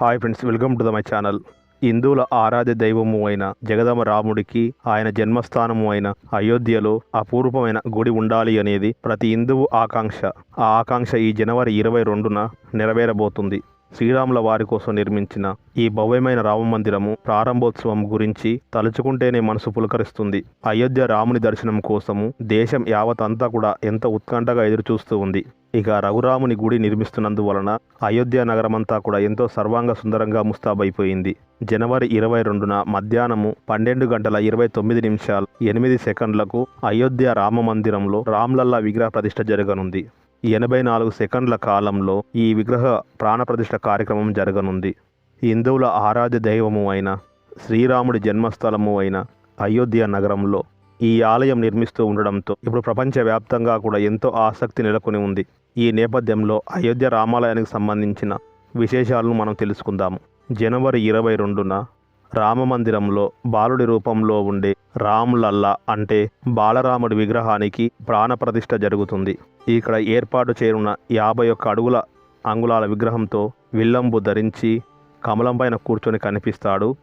Hi friends welcome to the my channel. హిందువుల ఆరాధ్య దైవము అయిన జగదమ రాముడికి ఆయన జన్మస్థానము అయిన అయోధ్యలో అపూర్వమైన గుడి ఉండాలి అనేది ప్రతి హిందువు ఆకాంక్ష. ఆ ఆకాంక్ష ఈ జనవరి ఇరవై రెండున నెరవేరబోతుంది. శ్రీరాముల వారి కోసం నిర్మించిన ఈ భవ్యమైన రామ మందిరము ప్రారంభోత్సవం గురించి తలుచుకుంటేనే మనసు పులకరిస్తుంది. అయోధ్య రాముని దర్శనం కోసము దేశం యావత్ అంతా కూడా ఎంత ఉత్కంఠగా ఎదురుచూస్తూ ఉంది. ఇక రఘురాముని గుడి నిర్మిస్తున్నందువలన అయోధ్య నగరమంతా కూడా ఎంతో సర్వాంగ సుందరంగా ముస్తాబైపోయింది. జనవరి ఇరవై రెండున మధ్యాహ్నము పన్నెండు గంటల ఇరవై తొమ్మిది నిమిషాలు ఎనిమిది సెకండ్లకు అయోధ్య రామ మందిరంలో రామ్లల్లా విగ్రహ ప్రతిష్ఠ జరగనుంది. ఎనభై నాలుగు సెకండ్ల కాలంలో ఈ విగ్రహ ప్రాణప్రతిష్ఠ కార్యక్రమం జరగనుంది. హిందువుల ఆరాధ్య దైవము అయిన శ్రీరాముడి జన్మస్థలము అయిన అయోధ్య నగరంలో ఈ ఆలయం నిర్మిస్తూ ఉండడంతో ఇప్పుడు ప్రపంచవ్యాప్తంగా కూడా ఎంతో ఆసక్తి నెలకొని ఉంది. ఈ నేపథ్యంలో అయోధ్య రామాలయానికి సంబంధించిన విశేషాలను మనం తెలుసుకుందాము. జనవరి ఇరవై రెండున రామమందిరంలో బాలుడి రూపంలో ఉండే రాములల్లా అంటే బాలరాముడి విగ్రహానికి ప్రాణప్రతిష్ఠ జరుగుతుంది. ఇక్కడ ఏర్పాటు చేరున్న యాభై ఒక్క అడుగుల అంగుళాల విగ్రహంతో విల్లంబు ధరించి కమలంపైన కూర్చొని కనిపిస్తాడు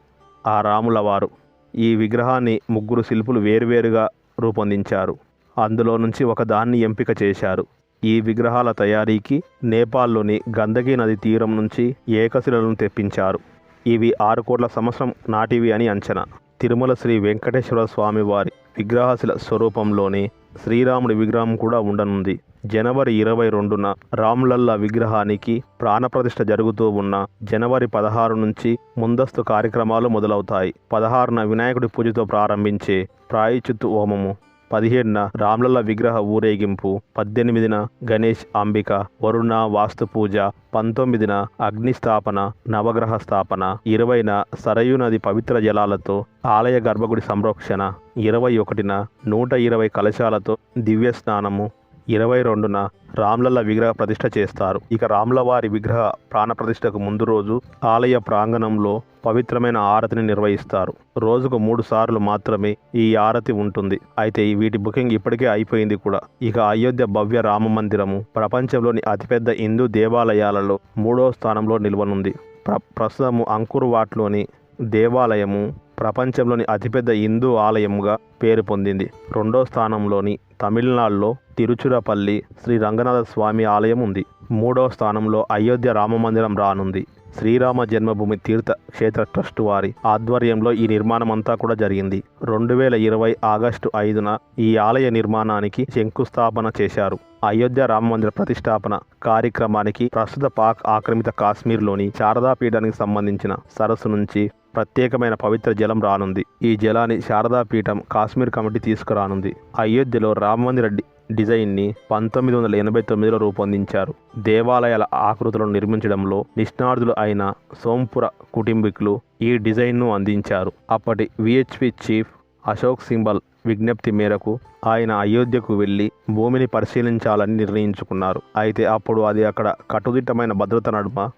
ఆ రాములవారు ఈ విగ్రహాన్ని ముగ్గురు శిల్పులు వేరువేరుగా రూపొందించారు. అందులో నుంచి ఒకదాన్ని ఎంపిక చేశారు. ఈ విగ్రహాల తయారీకి నేపాల్లోని గందకీ నది తీరం నుంచి ఏకశిలను తెప్పించారు. ఇవి ఆరు కోట్ల సంవత్సరం నాటివి అని అంచనా. తిరుమల శ్రీ వెంకటేశ్వర స్వామి వారి విగ్రహశిల స్వరూపంలోనే శ్రీరాముడి విగ్రహం కూడా ఉండనుంది. జనవరి ఇరవై రెండున రామ్లల్లా విగ్రహానికి ప్రాణప్రతిష్ఠ జరుగుతూ ఉన్న జనవరి పదహారు నుంచి ముందస్తు కార్యక్రమాలు మొదలవుతాయి. పదహారున వినాయకుడి పూజతో ప్రారంభించే ప్రాయచిత్తు హోమము పదిహేడున రామ్లల్ల విగ్రహ ఊరేగింపు పద్దెనిమిదిన గణేష్ అంబిక వరుణ వాస్తు పూజ పంతొమ్మిదిన అగ్నిస్థాపన నవగ్రహ స్థాపన ఇరవైన సరయు నది పవిత్ర జలాలతో ఆలయ గర్భగుడి సంరక్షణ ఇరవై ఒకటిన నూట ఇరవై కలశాలతో దివ్య స్నానము ఇరవై రెండున రామ్లల్ల విగ్రహ ప్రతిష్ట చేస్తారు. ఇక రామ్లవారి విగ్రహ ప్రాణప్రతిష్టకు ముందు రోజు ఆలయ ప్రాంగణంలో పవిత్రమైన ఆరతిని నిర్వహిస్తారు. రోజుకు మూడు సార్లు మాత్రమే ఈ ఆరతి ఉంటుంది. అయితే వీటి బుకింగ్ ఇప్పటికే అయిపోయింది కూడా. ఇక అయోధ్య భవ్య రామ మందిరము ప్రపంచంలోని అతిపెద్ద హిందూ దేవాలయాలలో మూడో స్థానంలో నిల్వనుంది. ప్ర ప్రస్తుతము అంకుర్వాట్లోని దేవాలయము ప్రపంచంలోని అతిపెద్ద హిందూ ఆలయంగా పేరు పొందింది. రెండో స్థానంలోని తమిళనాడులో తిరుచురపల్లి శ్రీ రంగనాథ స్వామి ఆలయం ఉంది. మూడో స్థానంలో అయోధ్య రామమందిరం రానుంది. శ్రీరామ జన్మభూమి తీర్థ క్షేత్ర ట్రస్ట్ వారి ఆధ్వర్యంలో ఈ నిర్మాణం అంతా కూడా జరిగింది. రెండు వేల ఇరవై ఆగస్టు ఐదున ఈ ఆలయ నిర్మాణానికి శంకుస్థాపన చేశారు. అయోధ్య రామమందిర ప్రతిష్టాపన కార్యక్రమానికి ప్రస్తుత పాక్ ఆక్రమిత కాశ్మీర్లోని శారదాపీఠానికి సంబంధించిన సరస్సు నుంచి ప్రత్యేకమైన పవిత్ర జలం రానుంది. ఈ జలాన్ని శారదాపీఠం కాశ్మీర్ కమిటీ తీసుకురానుంది. అయోధ్యలో రామమందిర డిజైన్ని పంతొమ్మిది వందల ఎనభై తొమ్మిదిలో రూపొందించారు. దేవాలయాల ఆకృతులను నిర్మించడంలో నిష్ణాతులు అయిన సోంపుర కుటుంబీకులు ఈ డిజైన్ను అందించారు. అప్పటి విహెచ్పి చీఫ్ అశోక్ సింబల్ విజ్ఞప్తి మేరకు ఆయన అయోధ్యకు వెళ్ళి భూమిని పరిశీలించాలని నిర్ణయించుకున్నారు. అయితే అప్పుడు అది అక్కడ కట్టుదిట్టమైన భద్రత నడుమ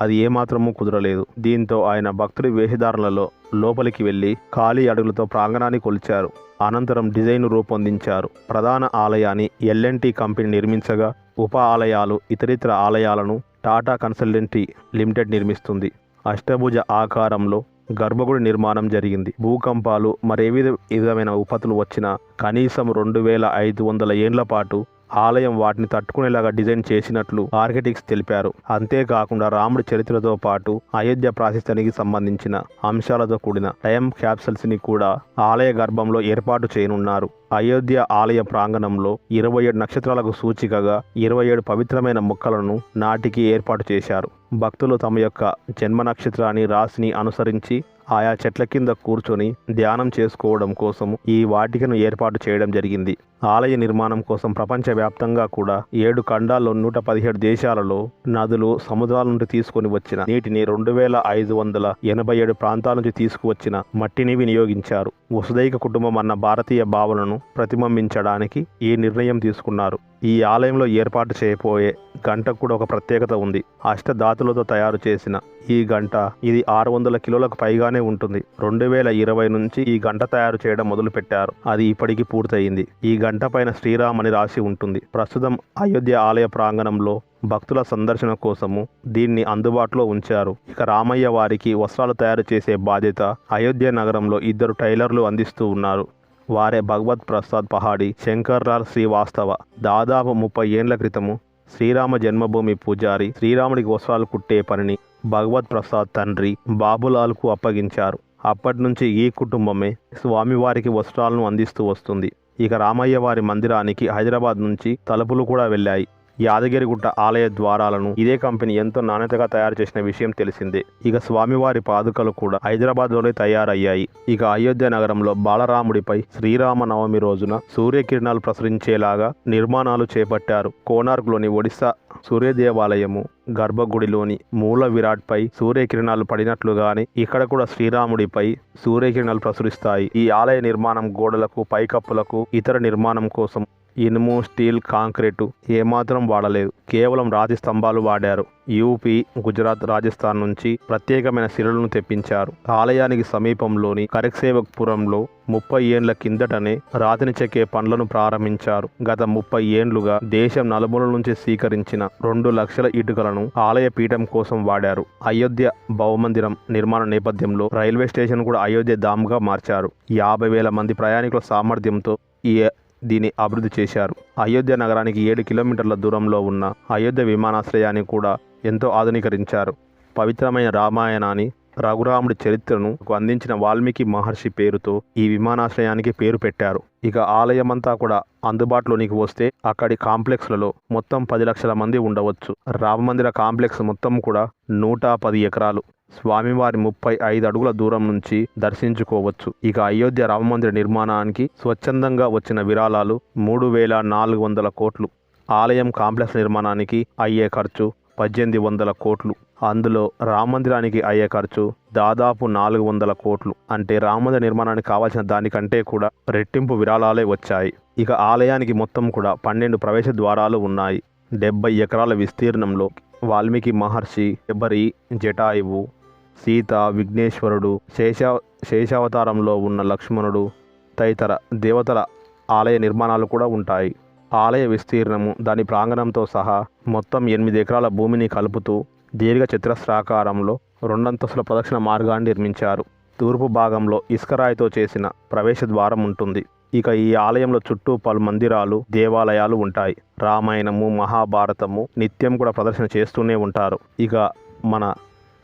అది ఏమాత్రమూ కుదరలేదు. దీంతో ఆయన భక్తుడి వేషధారణలలో లోపలికి వెళ్ళి ఖాళీ అడుగులతో ప్రాంగణాన్ని కొలిచారు. అనంతరం డిజైన్ రూపొందించారు. ప్రధాన ఆలయాన్ని ఎల్ఎన్టీ కంపెనీ నిర్మించగా ఉప ఆలయాలు ఇతరితర ఆలయాలను టాటా కన్సల్టెంటీ లిమిటెడ్ నిర్మిస్తుంది. అష్టభుజ ఆకారంలో గర్భగుడి నిర్మాణం జరిగింది. భూకంపాలు మరే విధమైన ఉపతులు వచ్చినా కనీసం రెండు వేల ఐదు వందల ఏండ్ల పాటు ఆలయం వాటిని తట్టుకునేలాగా డిజైన్ చేసినట్లు ఆర్కిటెక్ట్స్ తెలిపారు. అంతేకాకుండా రాముడి చరిత్రతో పాటు అయోధ్య ప్రాశస్త్యానికి సంబంధించిన అంశాలతో కూడిన టైం క్యాప్సల్స్ని కూడా ఆలయ గర్భంలో ఏర్పాటు చేయనున్నారు. అయోధ్య ఆలయ ప్రాంగణంలో ఇరవై ఏడు నక్షత్రాలకు సూచికగా ఇరవై ఏడు పవిత్రమైన మొక్కలను నాటికి ఏర్పాటు చేశారు. భక్తులు తమ యొక్క జన్మ నక్షత్రాన్ని రాశిని అనుసరించి ఆయా చెట్ల కింద కూర్చొని ధ్యానం చేసుకోవడం కోసం ఈ వాటికను ఏర్పాటు చేయడం జరిగింది. ఆలయ నిర్మాణం కోసం ప్రపంచవ్యాప్తంగా కూడా ఏడు ఖండాల్లో నూట పదిహేడు దేశాలలో నదులు సముద్రాల నుండి తీసుకొని వచ్చిన నీటిని రెండు వేల ఐదు వందల ఎనభై ఏడు ప్రాంతాల నుంచి తీసుకువచ్చిన మట్టిని వినియోగించారు. వసుదైక కుటుంబం అన్న భారతీయ భావనను ప్రతిబింబించడానికి ఈ నిర్ణయం తీసుకున్నారు. ఈ ఆలయంలో ఏర్పాటు చేయబోయే గంటకు కూడా ఒక ప్రత్యేకత ఉంది. అష్టధాతులతో తయారు చేసిన ఈ గంట ఇది ఆరు వందల కిలోలకు పైగానే ఉంటుంది. రెండు వేల ఇరవై నుంచి ఈ గంట తయారు చేయడం మొదలు పెట్టారు అది ఇప్పటికి పూర్తయింది. ఈ గంట పైన శ్రీరామ్ అని రాసి ఉంటుంది. ప్రస్తుతం అయోధ్య ఆలయ ప్రాంగణంలో భక్తుల సందర్శన కోసము దీన్ని అందుబాటులో ఉంచారు. ఇక రామయ్య వారికి వస్త్రాలు తయారు చేసే బాధ్యత అయోధ్య నగరంలో ఇద్దరు టైలర్లు అందిస్తూ ఉన్నారు. వారే భగవత్ ప్రసాద్ పహాడి శంకర్లాల్ శ్రీవాస్తవ. దాదాపు ముప్పై ఏండ్ల క్రితము శ్రీరామ జన్మభూమి పూజారి శ్రీరాముడికి వస్త్రాలు కుట్టే పనిని భగవత్ ప్రసాద్ తండ్రి బాబులాల్కు అప్పగించారు. అప్పటి నుంచి ఈ కుటుంబమే స్వామివారికి వస్త్రాలను అందిస్తూ వస్తుంది. ఇక రామయ్య వారి మందిరానికి హైదరాబాద్ నుంచి తలుపులు కూడా వెళ్ళాయి. యాదగిరిగుట్ట ఆలయ ద్వారాలను ఇదే కంపెనీ ఎంతో నాణ్యతగా తయారు చేసిన విషయం తెలిసిందే. ఇక స్వామివారి పాదుకలు కూడా హైదరాబాద్లోనే తయారయ్యాయి. ఇక అయోధ్య నగరంలో బాలరాముడిపై శ్రీరామ నవమి రోజున సూర్యకిరణాలు ప్రసరించేలాగా నిర్మాణాలు చేపట్టారు. కోనార్క్లోని ఒడిశా సూర్య దేవాలయము గర్భగుడిలోని మూల విరాట్పై సూర్యకిరణాలు పడినట్లుగానే ఇక్కడ కూడా శ్రీరాముడిపై సూర్యకిరణాలు ప్రసరిస్తాయి. ఈ ఆలయ నిర్మాణం గోడలకు పైకప్పులకు ఇతర నిర్మాణం కోసం ఇనుము స్టీల్ కాంక్రీటు ఏమాత్రం వాడలేదు. కేవలం రాతి స్తంభాలు వాడారు. యూపీ గుజరాత్ రాజస్థాన్ నుంచి ప్రత్యేకమైన శిలలను తెప్పించారు. ఆలయానికి సమీపంలోని కరెక్సేవక్పురంలో ముప్పై ఏండ్ల కిందటనే రాతిని చెక్కే పనులను ప్రారంభించారు. గత ముప్పై ఏండ్లుగా దేశం నలుమూల నుంచి స్వీకరించిన రెండు లక్షల ఇటుకలను ఆలయ పీఠం కోసం వాడారు. అయోధ్య భవమందిరం నిర్మాణ నేపథ్యంలో రైల్వే స్టేషన్ కూడా అయోధ్య ధామ్గా మార్చారు. యాభై వేల మంది ప్రయాణికుల సామర్థ్యంతో ఈ దీన్ని అభివృద్ధి చేశారు. అయోధ్య నగరానికి ఏడు కిలోమీటర్ల దూరంలో ఉన్న అయోధ్య విమానాశ్రయాన్ని కూడా ఎంతో ఆధునీకరించారు. పవిత్రమైన రామాయణాన్ని రఘురాముడి చరిత్రను అందించిన వాల్మీకి మహర్షి పేరుతో ఈ విమానాశ్రయానికి పేరు పెట్టారు. ఇక ఆలయమంతా కూడా అందుబాటులోనికి వస్తే అక్కడి కాంప్లెక్స్లలో మొత్తం పది లక్షల మంది ఉండవచ్చు. రామమందిర కాంప్లెక్స్ మొత్తం కూడా నూట పది ఎకరాలు. స్వామివారి ముప్పై ఐదు అడుగుల దూరం నుంచి దర్శించుకోవచ్చు. ఇక అయోధ్య రామమందిర నిర్మాణానికి స్వచ్ఛందంగా వచ్చిన విరాళాలు మూడు వేల నాలుగు వందల కోట్లు. ఆలయం కాంప్లెక్స్ నిర్మాణానికి అయ్యే ఖర్చు పద్దెనిమిది వందల కోట్లు. అందులో రామమందిరానికి అయ్యే ఖర్చు దాదాపు నాలుగు వందల కోట్లు. అంటే రామమందిర నిర్మాణానికి కావాల్సిన దానికంటే కూడా రెట్టింపు విరాళాలే వచ్చాయి. ఇక ఆలయానికి మొత్తం కూడా పన్నెండు ప్రవేశ ద్వారాలు ఉన్నాయి. డెబ్బై ఎకరాల విస్తీర్ణంలో వాల్మీకి మహర్షి శబరి జటాయువు సీత విఘ్నేశ్వరుడు శేష శేషావతారంలో ఉన్న లక్ష్మణుడు తదితర దేవతల ఆలయ నిర్మాణాలు కూడా ఉంటాయి. ఆలయ విస్తీర్ణము దాని ప్రాంగణంతో సహా మొత్తం ఎనిమిది ఎకరాల భూమిని కలుపుతూ దీర్ఘ చతురస్రాకారంలో రెండంతస్తుల ప్రదక్షిణ మార్గాన్ని నిర్మించారు. తూర్పు భాగంలో ఇసుకరాయితో చేసిన ప్రవేశ ద్వారం ఉంటుంది. ఇక ఈ ఆలయంలో చుట్టూ పలు మందిరాలు దేవాలయాలు ఉంటాయి. రామాయణము మహాభారతము నిత్యం కూడా ప్రదర్శన చేస్తూనే ఉంటారు. ఇక మన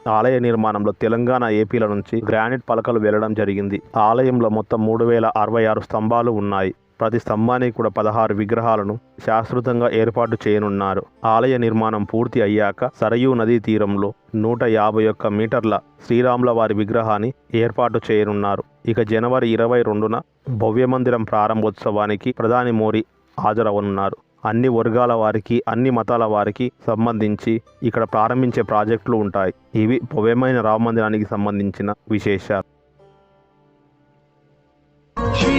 ఆలయ నిర్మాణంలో తెలంగాణ ఏపీల నుంచి గ్రానైట్ పలకలు వెళ్ళడం జరిగింది. ఆలయంలో మొత్తం మూడు వేల అరవై ఆరు స్తంభాలు ఉన్నాయి. ప్రతి స్తంభానికి కూడా పదహారు విగ్రహాలను శాశ్వతంగా ఏర్పాటు చేయనున్నారు. ఆలయ నిర్మాణం పూర్తి అయ్యాక సరయూ నదీ తీరంలో నూట యాభై ఒక్క మీటర్ల శ్రీరాముల వారి విగ్రహాన్ని ఏర్పాటు చేయనున్నారు. ఇక జనవరి ఇరవై రెండున భవ్యమందిరం ప్రారంభోత్సవానికి ప్రధాని మోడీ హాజరవనున్నారు. అన్ని వర్గాల వారికి అన్ని మతాల వారికి సంబంధించి ఇక్కడ ప్రారంభించే ప్రాజెక్టులు ఉంటాయి. ఇవి భవ్యమైన రామ మందిరానికి సంబంధించిన విశేషాలు.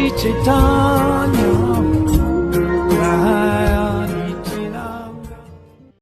一起荡漾。